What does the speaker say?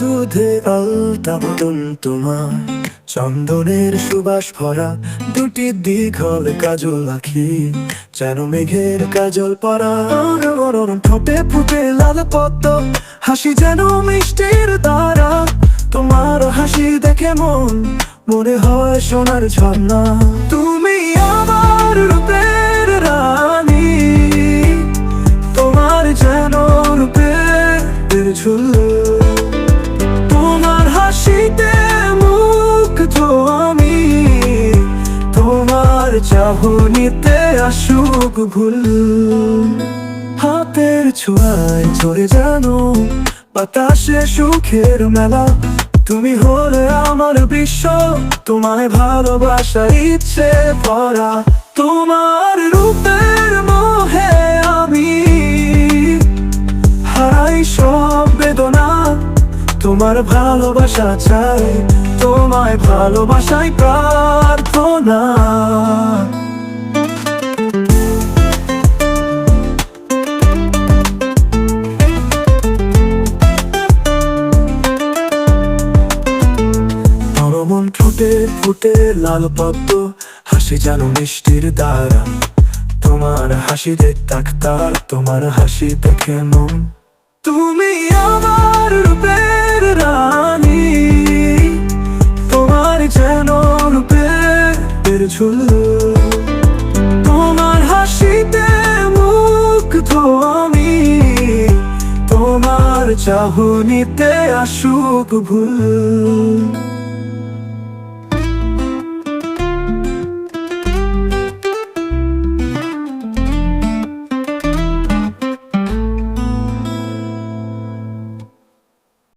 দুধে আলতা বদন তোমার। চন্দনের সুবাস ভরা দুটি দীঘল কাজল আখি যেন মেঘের কাজল পরা। ঠোঁটে ফুটে লাল পদ্ম, হাসি যেন মিষ্টির তারা। তোমার হাসি দেখে মন, মনে হয় সোনার ঝর্ণা। তুমি আমার রূপের রানী, তোমার যেন রূপের ঝুল। চাহনিতে আসুক ভুল। হাতের ছোঁয়ায় ঝরে জানো বাতাসে সুখের মেলা। তুমি হলে আমার বিশ্ব, তোমায় ভালোবাসার ইচ্ছে ভরা। তোমার রূপের মোহে আমি হারাই সব বেদনা। তোমার ভালোবাসা চাই তোমায় ভালোবাসাই প্রার্থনা। ফুটে লাল পদ্ম, হাসি যেন মিষ্টির দ্বারা। তোমার হাসি দেখ ডাক্তার তোমার হাসি দেখে মন। তুমি আমার ঝুল তোমার হাসিতে মুগ্ধ আমি। তোমার চাহনিতে আসুক ভুল।